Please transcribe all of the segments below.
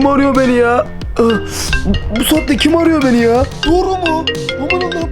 kim arıyor beni ya? Bu saatte kim arıyor beni ya? Doğru mu? Aman Allah'ım.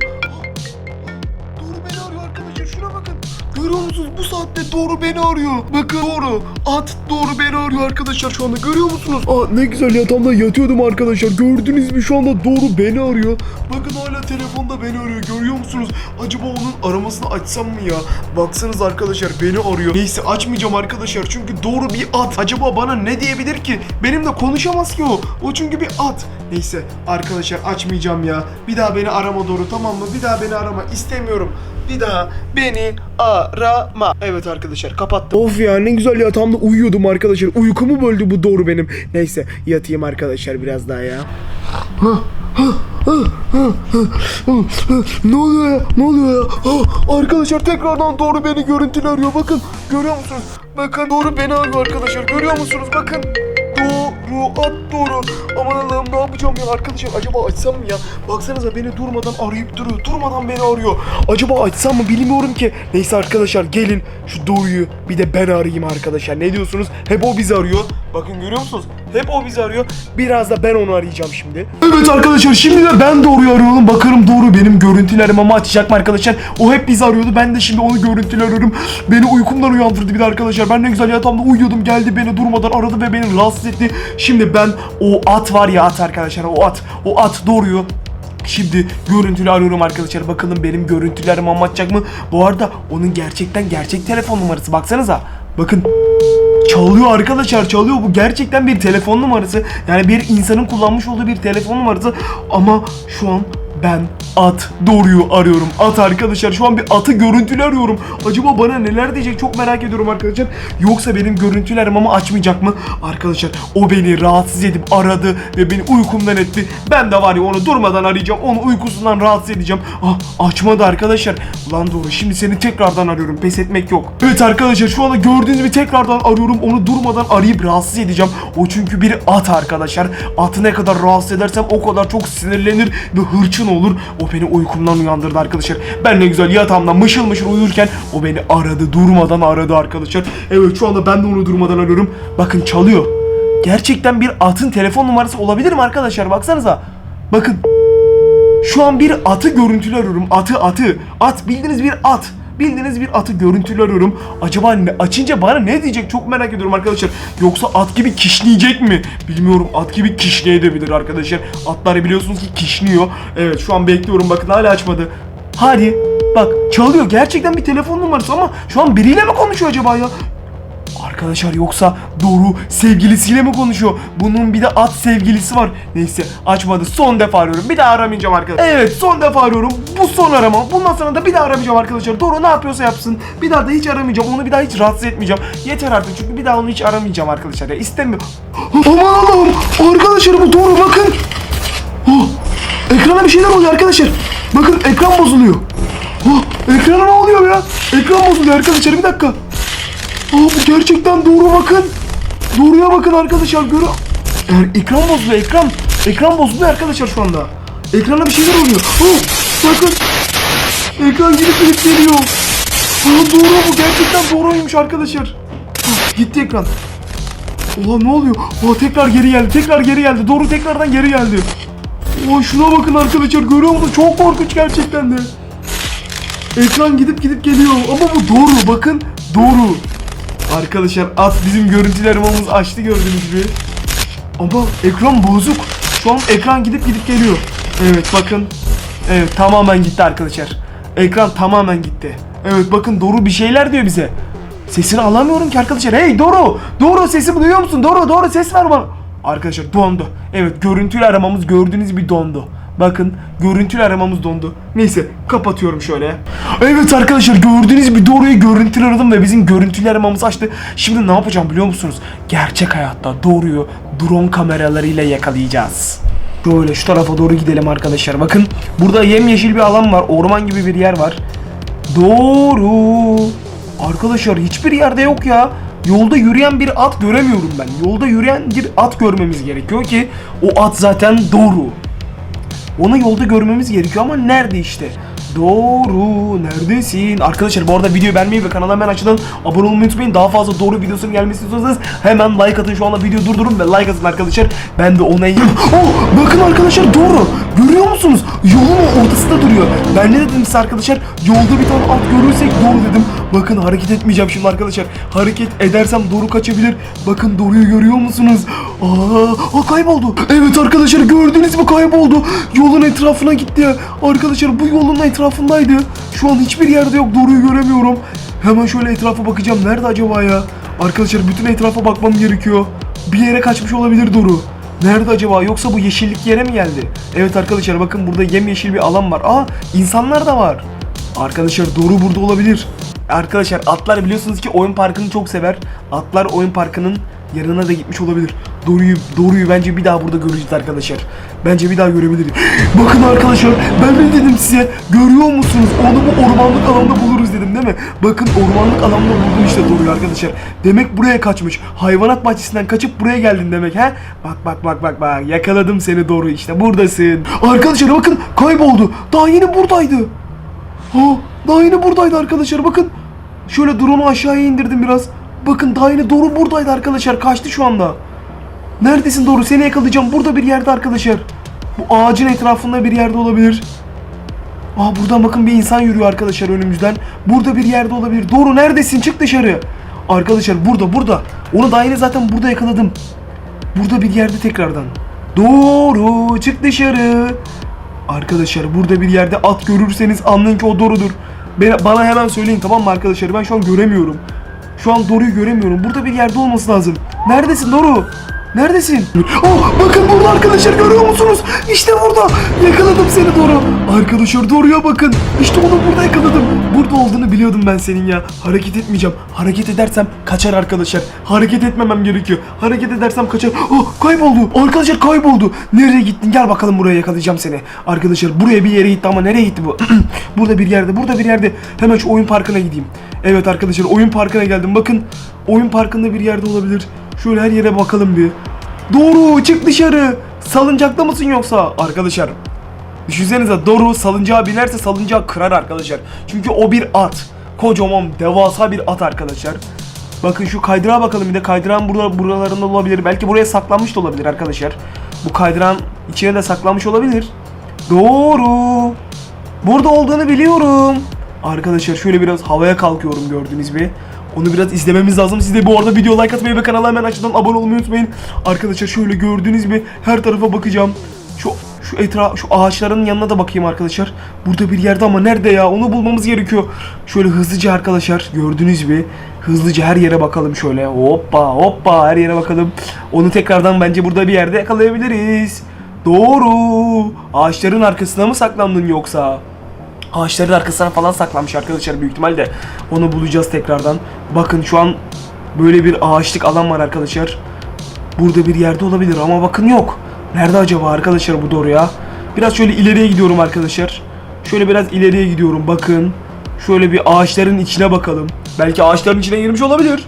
Musunuz bu saatte doğru beni arıyor. Bakın doğru. At doğru beni arıyor arkadaşlar şu anda görüyor musunuz? Aa ne güzel yatağımda yatıyordum arkadaşlar. Gördünüz mü şu anda doğru beni arıyor. Bakın hala telefonda beni arıyor görüyor musunuz? Acaba onun aramasını açsam mı ya? Baksanız arkadaşlar beni arıyor. Neyse açmayacağım arkadaşlar çünkü doğru bir at. Acaba bana ne diyebilir ki? Benimle konuşamaz ki o. O çünkü bir at. Neyse arkadaşlar açmayacağım ya. Bir daha beni arama doğru tamam mı? Bir daha beni arama istemiyorum. Bir daha beni arama. Evet arkadaşlar kapattım. Of ya ne güzel yatağımda uyuyordum arkadaşlar. Uykumu böldü bu doğru benim. Neyse yatayım arkadaşlar biraz daha ya. ne oluyor ya? Ne oluyor ya? Arkadaşlar tekrardan doğru beni görüntülü arıyor. Bakın görüyor musunuz? Bakın doğru beni arıyor arkadaşlar. Görüyor musunuz? Bakın. Doğru at doğru. Aman Allah'ım ne yapacağım ya arkadaşlar acaba açsam mı ya? Baksanıza beni durmadan arayıp duruyor. Durmadan beni arıyor. Acaba açsam mı bilmiyorum ki. Neyse arkadaşlar gelin şu doğruyu bir de ben arayayım arkadaşlar. Ne diyorsunuz? Hep o bizi arıyor. Bakın görüyor musunuz? Hep o bizi arıyor. Biraz da ben onu arayacağım şimdi. Evet arkadaşlar şimdi de ben doğruyu arıyorum. Bakarım doğru benim görüntülerimi ama açacak mı arkadaşlar? O hep bizi arıyordu. Ben de şimdi onu görüntülü arıyorum. Beni uykumdan uyandırdı bir de arkadaşlar. Ben ne güzel yatağımda uyuyordum. Geldi beni durmadan aradı ve beni rahatsız etti. Şimdi ben o at var ya at arkadaşlar o at. O at doğruyu Şimdi görüntülü arıyorum arkadaşlar. Bakalım benim görüntülerimi anlatacak mı? Bu arada onun gerçekten gerçek telefon numarası. Baksanıza. Bakın. Çalıyor arkadaşlar çalıyor. Bu gerçekten bir telefon numarası. Yani bir insanın kullanmış olduğu bir telefon numarası. Ama şu an ben at doğruyu arıyorum. At arkadaşlar şu an bir atı görüntülü arıyorum. Acaba bana neler diyecek çok merak ediyorum arkadaşlar. Yoksa benim görüntülü aramamı açmayacak mı? Arkadaşlar o beni rahatsız edip aradı ve beni uykumdan etti. Ben de var ya onu durmadan arayacağım. Onu uykusundan rahatsız edeceğim. Ah açmadı arkadaşlar. Ulan doğru şimdi seni tekrardan arıyorum. Pes etmek yok. Evet arkadaşlar şu anda gördüğünüz gibi tekrardan arıyorum. Onu durmadan arayıp rahatsız edeceğim. O çünkü bir at arkadaşlar. Atı ne kadar rahatsız edersem o kadar çok sinirlenir ve hırçın olur. O beni uykumdan uyandırdı arkadaşlar. Ben ne güzel yatağımda mışıl mışıl uyurken o beni aradı. Durmadan aradı arkadaşlar. Evet şu anda ben de onu durmadan arıyorum. Bakın çalıyor. Gerçekten bir atın telefon numarası olabilir mi arkadaşlar? Baksanıza. Bakın. Şu an bir atı görüntülü arıyorum. Atı atı. At bildiğiniz bir at. Bildiğiniz bir atı görüntülü arıyorum. Acaba ne, açınca bana ne diyecek çok merak ediyorum arkadaşlar. Yoksa at gibi kişneyecek mi? Bilmiyorum at gibi kişneyebilir arkadaşlar. Atlar biliyorsunuz ki kişniyor. Evet şu an bekliyorum bakın hala açmadı. Hadi bak çalıyor gerçekten bir telefon numarası ama şu an biriyle mi konuşuyor acaba ya? Arkadaşlar yoksa Doru sevgilisiyle mi konuşuyor? Bunun bir de at sevgilisi var. Neyse açmadı. Son defa arıyorum. Bir daha aramayacağım arkadaşlar. Evet son defa arıyorum. Bu son arama. Bundan sonra da bir daha aramayacağım arkadaşlar. Doru ne yapıyorsa yapsın. Bir daha da hiç aramayacağım. Onu bir daha hiç rahatsız etmeyeceğim. Yeter artık çünkü bir daha onu hiç aramayacağım arkadaşlar. Ya istemiyorum. Aman Allah'ım. Arkadaşlar bu Doru bakın. Oh, ekrana bir şeyler oluyor arkadaşlar. Bakın ekran bozuluyor. Oh, ekrana ne oluyor ya? Ekran bozuluyor arkadaşlar bir dakika. Aa, gerçekten doğru bakın. Doğruya bakın arkadaşlar görüyor. Yani ekran bozuluyor ekran. Ekran bozuluyor arkadaşlar şu anda. Ekrana bir şeyler oluyor. Oh, bakın. Ekran gidip gidip geliyor. Aa, doğru bu gerçekten doğruymuş arkadaşlar. Ah, gitti ekran. Oha ne oluyor? Oha tekrar geri geldi. Tekrar geri geldi. Doğru tekrardan geri geldi. Oha şuna bakın arkadaşlar görüyor musunuz? Çok korkunç gerçekten de. Ekran gidip gidip geliyor ama bu doğru bakın doğru. Arkadaşlar at bizim görüntüler aramamız açtı gördüğünüz gibi. Ama ekran bozuk. Şu an ekran gidip gidip geliyor. Evet bakın. Evet tamamen gitti arkadaşlar. Ekran tamamen gitti. Evet bakın Doru bir şeyler diyor bize. Sesini alamıyorum ki arkadaşlar. Hey Doru! Doru sesimi duyuyor musun? Doru Doru ses ver bana. Arkadaşlar dondu. Evet görüntülü aramamız gördüğünüz gibi dondu. Bakın görüntülü aramamız dondu. Neyse kapatıyorum şöyle. Evet arkadaşlar gördüğünüz gibi doğruyu görüntülü aradım ve bizim görüntülü aramamız açtı. Şimdi ne yapacağım biliyor musunuz? Gerçek hayatta doğruyu drone kameralarıyla yakalayacağız. Böyle şu tarafa doğru gidelim arkadaşlar. Bakın burada yemyeşil bir alan var. Orman gibi bir yer var. Doğru. Arkadaşlar hiçbir yerde yok ya. Yolda yürüyen bir at göremiyorum ben. Yolda yürüyen bir at görmemiz gerekiyor ki o at zaten doğru. Onu yolda görmemiz gerekiyor ama nerede işte? Doğru neredesin? Arkadaşlar bu arada videoyu beğenmeyi ve kanala hemen açıdan abone olmayı unutmayın. Daha fazla doğru videosunun gelmesini istiyorsanız hemen like atın şu anda video durdurun ve like atın arkadaşlar. Ben de ona Oh bakın arkadaşlar doğru. Görüyor musunuz? Yolun ortasında duruyor. Ben ne dedim size arkadaşlar? Yolda bir tane at görürsek doğru dedim. Bakın hareket etmeyeceğim şimdi arkadaşlar. Hareket edersem doğru kaçabilir. Bakın doğruyu görüyor musunuz? Aa, aa kayboldu. Evet arkadaşlar gördünüz mü kayboldu. Yolun etrafına gitti. Arkadaşlar bu yolun etrafındaydı. Şu an hiçbir yerde yok. Doğruyu göremiyorum. Hemen şöyle etrafa bakacağım. Nerede acaba ya? Arkadaşlar bütün etrafa bakmam gerekiyor. Bir yere kaçmış olabilir Doru. Nerede acaba? Yoksa bu yeşillik yere mi geldi? Evet arkadaşlar bakın burada yemyeşil bir alan var. Aa insanlar da var. Arkadaşlar Doru burada olabilir. Arkadaşlar atlar biliyorsunuz ki oyun parkını çok sever. Atlar oyun parkının yanına da gitmiş olabilir. Doru'yu Doru'yu bence bir daha burada göreceğiz arkadaşlar. Bence bir daha görebiliriz. Bakın arkadaşlar ben ne dedim size? Görüyor musunuz? Onu bu ormanlık alanda buluruz dedim değil mi? Bakın ormanlık alanda buldum işte Doru'yu arkadaşlar. Demek buraya kaçmış. Hayvanat bahçesinden kaçıp buraya geldin demek ha? Bak bak bak bak bak yakaladım seni Doru işte buradasın. Arkadaşlar bakın kayboldu. Daha yeni buradaydı. Ha, daha yeni buradaydı arkadaşlar bakın. Şöyle drone'u aşağıya indirdim biraz. Bakın daha yeni doğru buradaydı arkadaşlar. Kaçtı şu anda. Neredesin doğru? Seni yakalayacağım. Burada bir yerde arkadaşlar. Bu ağacın etrafında bir yerde olabilir. Aa buradan bakın bir insan yürüyor arkadaşlar önümüzden. Burada bir yerde olabilir. Doğru neredesin? Çık dışarı. Arkadaşlar burada burada. Onu daha yeni zaten burada yakaladım. Burada bir yerde tekrardan. Doğru çık dışarı. Arkadaşlar burada bir yerde at görürseniz anlayın ki o doğrudur. Bana, hemen söyleyin tamam mı arkadaşlar? Ben şu an göremiyorum. Şu an Doru'yu göremiyorum. Burada bir yerde olması lazım. Neredesin Doru? Neredesin? Oh bakın burada arkadaşlar görüyor musunuz? İşte burada. Yakaladım seni Doru. Arkadaşlar Doru'ya bakın. İşte onu burada yakaladım. Burada olduğunu biliyordum ben senin ya. Hareket etmeyeceğim. Hareket edersem kaçar arkadaşlar. Hareket etmemem gerekiyor. Hareket edersem kaçar. Oh kayboldu. Arkadaşlar kayboldu. Nereye gittin? Gel bakalım buraya yakalayacağım seni. Arkadaşlar buraya bir yere gitti ama nereye gitti bu? burada bir yerde. Burada bir yerde. Hemen şu oyun parkına gideyim. Evet arkadaşlar oyun parkına geldim. Bakın oyun parkında bir yerde olabilir. Şöyle her yere bakalım bir. Doğru çık dışarı. Salıncakta mısın yoksa? Arkadaşlar Düşünsenize Doru salıncağa binerse salıncağı kırar arkadaşlar. Çünkü o bir at. Kocaman devasa bir at arkadaşlar. Bakın şu kaydırağa bakalım bir de kaydırağın burada buralarında olabilir. Belki buraya saklanmış da olabilir arkadaşlar. Bu kaydırağın içine de saklanmış olabilir. Doğru. Burada olduğunu biliyorum. Arkadaşlar şöyle biraz havaya kalkıyorum gördüğünüz gibi. Onu biraz izlememiz lazım. Siz de bu arada video like atmayı ve kanala hemen aşağıdan abone olmayı unutmayın. Arkadaşlar şöyle gördüğünüz gibi her tarafa bakacağım. Şu şu etra şu ağaçların yanına da bakayım arkadaşlar. Burada bir yerde ama nerede ya? Onu bulmamız gerekiyor. Şöyle hızlıca arkadaşlar gördüğünüz gibi hızlıca her yere bakalım şöyle. Hoppa hoppa her yere bakalım. Onu tekrardan bence burada bir yerde yakalayabiliriz. Doğru. Ağaçların arkasına mı saklandın yoksa? Ağaçların arkasına falan saklanmış arkadaşlar büyük ihtimalle. Onu bulacağız tekrardan. Bakın şu an böyle bir ağaçlık alan var arkadaşlar. Burada bir yerde olabilir ama bakın yok. Nerede acaba arkadaşlar bu doğru ya? Biraz şöyle ileriye gidiyorum arkadaşlar. Şöyle biraz ileriye gidiyorum bakın. Şöyle bir ağaçların içine bakalım. Belki ağaçların içine girmiş olabilir.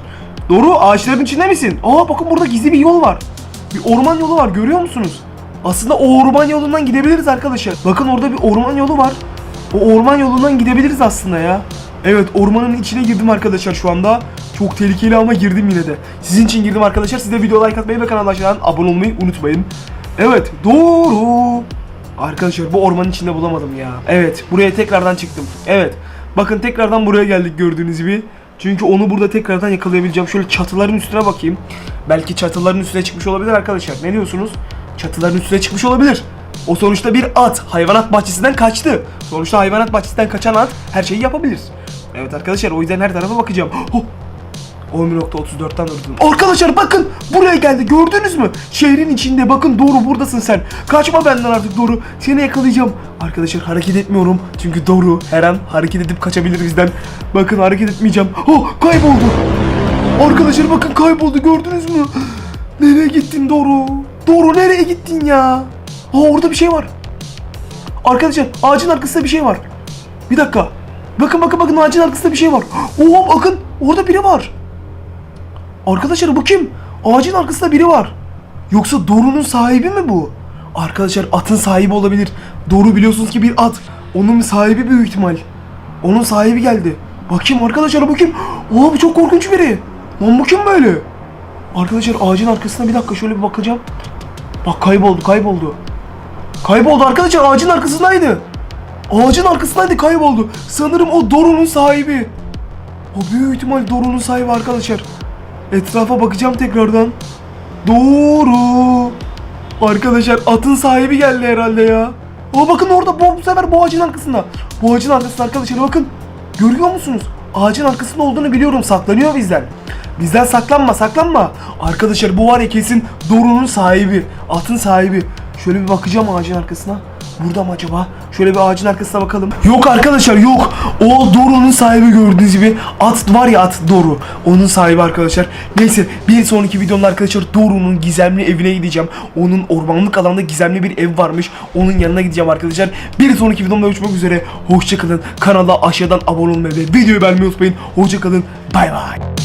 Doğru ağaçların içinde misin? Aa bakın burada gizli bir yol var. Bir orman yolu var görüyor musunuz? Aslında o orman yolundan gidebiliriz arkadaşlar. Bakın orada bir orman yolu var. O orman yolundan gidebiliriz aslında ya. Evet ormanın içine girdim arkadaşlar şu anda. Çok tehlikeli ama girdim yine de. Sizin için girdim arkadaşlar. Siz de video like atmayı ve kanala abone olmayı unutmayın. Evet doğru. Arkadaşlar bu ormanın içinde bulamadım ya. Evet buraya tekrardan çıktım. Evet. Bakın tekrardan buraya geldik gördüğünüz gibi. Çünkü onu burada tekrardan yakalayabileceğim. Şöyle çatıların üstüne bakayım. Belki çatıların üstüne çıkmış olabilir arkadaşlar. Ne diyorsunuz? Çatıların üstüne çıkmış olabilir. O sonuçta bir at. Hayvanat bahçesinden kaçtı. Sonuçta hayvanat bahçesinden kaçan at her şeyi yapabilir. Evet arkadaşlar o yüzden her tarafa bakacağım. Oh, 11.34'ten durdum. Arkadaşlar bakın buraya geldi gördünüz mü? Şehrin içinde bakın doğru buradasın sen. Kaçma benden artık doğru. Seni yakalayacağım. Arkadaşlar hareket etmiyorum. Çünkü doğru her an hareket edip kaçabilir bizden. Bakın hareket etmeyeceğim. Oh kayboldu. Arkadaşlar bakın kayboldu gördünüz mü? Nereye gittin doğru? Doğru nereye gittin ya? Aa orada bir şey var. Arkadaşlar ağacın arkasında bir şey var. Bir dakika. Bakın bakın bakın ağacın arkasında bir şey var. Oo bakın orada biri var. Arkadaşlar bu kim? Ağacın arkasında biri var. Yoksa Doru'nun sahibi mi bu? Arkadaşlar atın sahibi olabilir. Doru biliyorsunuz ki bir at. Onun sahibi büyük ihtimal. Onun sahibi geldi. Bakayım arkadaşlar bakayım. Oha bu çok korkunç biri. Lan bu kim böyle? Arkadaşlar ağacın arkasına bir dakika şöyle bir bakacağım. Bak kayboldu kayboldu. Kayboldu arkadaşlar ağacın arkasındaydı. Ağacın arkasındaydı kayboldu. Sanırım o Doru'nun sahibi. O büyük ihtimal Doru'nun sahibi arkadaşlar. Etrafa bakacağım tekrardan. Doğru. Arkadaşlar atın sahibi geldi herhalde ya. O bakın orada bu, bu sefer bu ağacın arkasında. Bu ağacın arkasında arkadaşlar bakın. Görüyor musunuz? Ağacın arkasında olduğunu biliyorum. Saklanıyor bizden. Bizden saklanma saklanma. Arkadaşlar bu var ya kesin Doru'nun sahibi. Atın sahibi. Şöyle bir bakacağım ağacın arkasına. Burada mı acaba? Şöyle bir ağacın arkasına bakalım. Yok arkadaşlar yok. O Doru'nun sahibi gördüğünüz gibi. At var ya at Doru. Onun sahibi arkadaşlar. Neyse bir sonraki videomda arkadaşlar Doru'nun gizemli evine gideceğim. Onun ormanlık alanda gizemli bir ev varmış. Onun yanına gideceğim arkadaşlar. Bir sonraki videomda görüşmek üzere. Hoşçakalın. Kanala aşağıdan abone olmayı ve videoyu beğenmeyi unutmayın. Hoşçakalın. Bay bay.